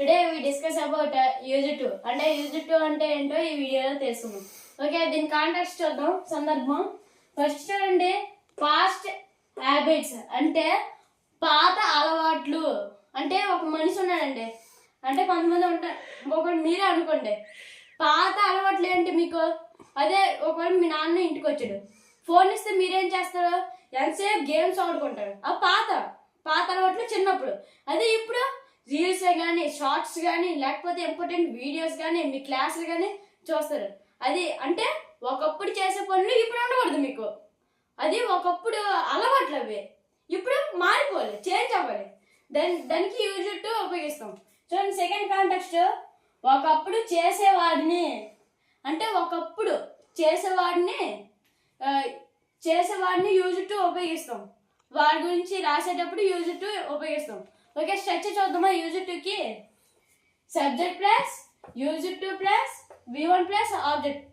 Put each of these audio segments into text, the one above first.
Today we discuss about use to అంటే use to అంటే ఏంటో ఈ వీడియోలో తెలుసుకుందాం ఓకే దీని కాంటాక్ట్ చూద్దాం సందర్భం. ఫస్ట్ చూడండి పాస్ట్ హ్యాబిట్స్ అంటే పాత అలవాట్లు. అంటే ఒక మనిషి ఉన్నాడండి. అంటే కొంతమంది ఉంటారు ఒకటి మీరే అనుకోండి. పాత అలవాట్లు ఏంటి మీకు? అదే ఒకవేళ మీ నాన్న ఇంటికి వచ్చాడు. ఫోన్ ఇస్తే మీరేం చేస్తారు? ఎంతసేపు గేమ్స్ ఆడుకుంటారు. ఆ పాత పాత అలవాట్లు చిన్నప్పుడు. అదే ఇప్పుడు రీల్స్ కానీ షార్ట్స్ కానీ లేకపోతే ఇంపార్టెంట్ వీడియోస్ కానీ మీ క్లాసులు కానీ చూస్తారు. అది అంటే ఒకప్పుడు చేసే పనులు ఇప్పుడు ఉండకూడదు మీకు. అది ఒకప్పుడు అలవాట్లు అవి. ఇప్పుడు మారిపోవాలి చేంజ్ అవ్వాలి. దాని దానికి యూజ్ టు ఉపయోగిస్తాం. చూడండి సెకండ్ కాంటెక్స్ట్ ఒకప్పుడు చేసేవాడిని అంటే ఒకప్పుడు చేసేవాడిని చేసేవాడిని యూజ్ టు ఉపయోగిస్తాం. వాడి గురించి రాసేటప్పుడు యూజ్ టు ఉపయోగిస్తాం. ఓకే స్ట్రక్చర్ చూద్దామా యూజ్ టూకి subject plus use to plus V one plus object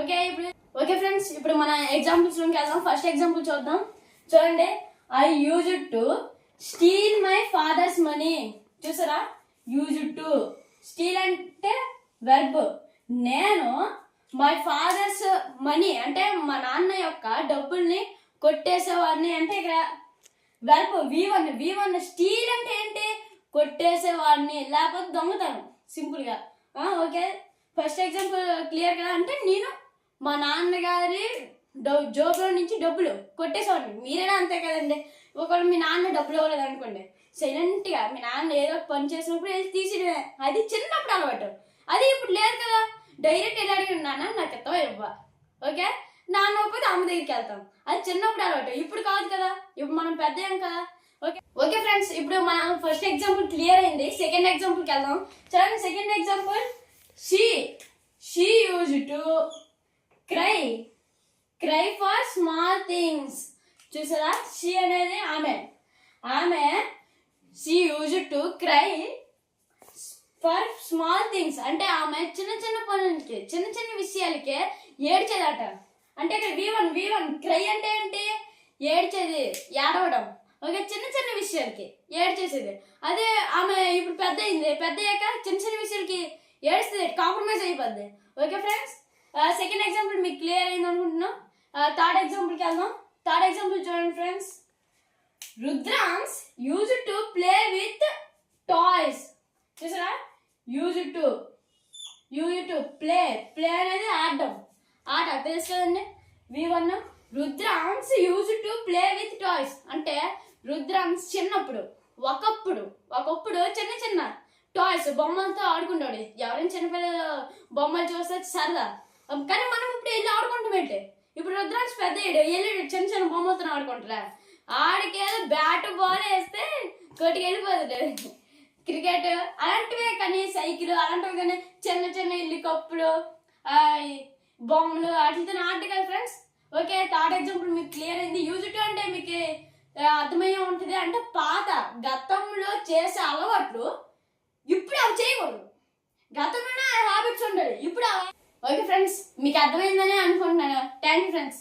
okay ఇప్పుడు ఓకే ఫ్రెండ్స్ ఇప్పుడు మన ఎగ్జాంపుల్స్లోకి వెళ్దాం. ఫస్ట్ ఎగ్జాంపుల్ చూద్దాం. చూడండి. I use to steal my father's money చూసారా? యూజ్ టు స్టీల్ అంటే వెర్బ్ నేను మై ఫాదర్స్ మనీ అంటే మా నాన్న యొక్క డబ్బుల్ని కొట్టేసేవాడిని. అంటే ఇక్కడ verb V one V one steal అంటే ఏంటి? కొట్టేసేవాడిని. లేకపోతే దొంగతనం. సింపుల్గా ఓకే. ఫస్ట్ ఎగ్జాంపుల్ క్లియర్ కదా? అంటే నేను మా నాన్నగారి డబ్బు జోబులో నుంచి డబ్బులు కొట్టేసేవాడిని. మీరైనా అంతే కదండి. ఒకవేళ మీ నాన్న డబ్బులు ఇవ్వలేదు అనుకోండి సైలెంట్గా మీ నాన్న ఏదో ఒక పని చేసినప్పుడు వెళ్ళి తీసిడమే అది చిన్నప్పుడు అలవాటు. అది ఇప్పుడు లేదు కదా. డైరెక్ట్ వెళ్ళి అడిగి నాన్న నాకు ఎత్తవా ఇవ్వ? ఓకే? నాన్న పోతే అమ్మ దగ్గరికి వెళ్తాం. అది చిన్నప్పుడు అలవాటు. ఇప్పుడు కాదు కదా. ఇప్పుడు మనం పెద్ద కదా. ఓకే. ఓకే ఫ్రెండ్స్ ఇప్పుడు మనం ఫస్ట్ ఎగ్జాంపుల్ క్లియర్ అయింది. సెకండ్ ఎగ్జాంపుల్కి వెళ్దాం. చూడండి second example. She she use to cry. Cry for small things. చూసారా? షీ అనేది ఆమె. ఆమె she use to cry for small things. అంటే ఆమె చిన్న చిన్న పనులకి చిన్న చిన్న విషయాలకే ఏడ్చేదట. అంటే ఇక్కడ V one V one cry అంటే ఏంటి? ఏడ్చేది ఏడవడం. ఓకే చిన్న చిన్న విషయాలకి ఏడ్చేసేది. అదే ఆమె ఇప్పుడు పెద్ద అయింది పెద్ద అయ్యాక చిన్న చిన్న విషయాలకి ఏడుస్తుంది కాంప్రమైజ్ అయిపోద్ది. ఓకే ఫ్రెండ్స్ సెకండ్ ఎగ్జాంపుల్ మీకు క్లియర్ అయింది అనుకుంటున్నాం. థర్డ్ ఎగ్జాంపుల్కి వెళ్దాం. థర్డ్ ఎగ్జాంపుల్ చూడండి friends Rudransh use to play with toys చూసారా? Use to use to play play అనేది ఆడడం ఆట తెలుసు కదండి V one Rudransh use to play with toys అంటే రుద్రాంస్ చిన్నప్పుడు ఒకప్పుడు ఒకప్పుడు చిన్న చిన్న టాయ్స్ బొమ్మలతో ఆడుకుంటాడు. ఎవరైనా చిన్నపిల్లలు బొమ్మలు చూస్తే సరదా. కానీ మనం ఇప్పుడు వెళ్ళి ఆడుకుంటాం ఏంటి? ఇప్పుడు రుద్రాంశ్ పెద్ద వెళ్ళాడు వెళ్ళి చిన్న చిన్న బొమ్మలతో ఆడుకుంటారా? ఆడికి బ్యాట్ బాల్ వేస్తే కొట్టుకు వెళ్ళిపోతుంది క్రికెట్ అలాంటివే కానీ సైకిల్ అలాంటివి కానీ చిన్న చిన్న ఇల్లు కప్పులు బాంబులు బొమ్మలు వాటితో ఆట కదా ఫ్రెండ్స్. ఓకే థర్డ్ ఎగ్జాంపుల్ మీకు క్లియర్ అయింది. యూజ్ టు అంటే మీకు అర్థమయ్యే ఉంటుంది. అంటే పాత గతంలో చేసే అలవాట్లు ఇప్పుడు అవి చేయకూడదు. గతంలో హ్యాబిట్స్ ఉండాలి. ఇప్పుడు ఓకే ఫ్రెండ్స్ మీకు అర్థమైందని అనుకుంటున్నాను. Thank you friends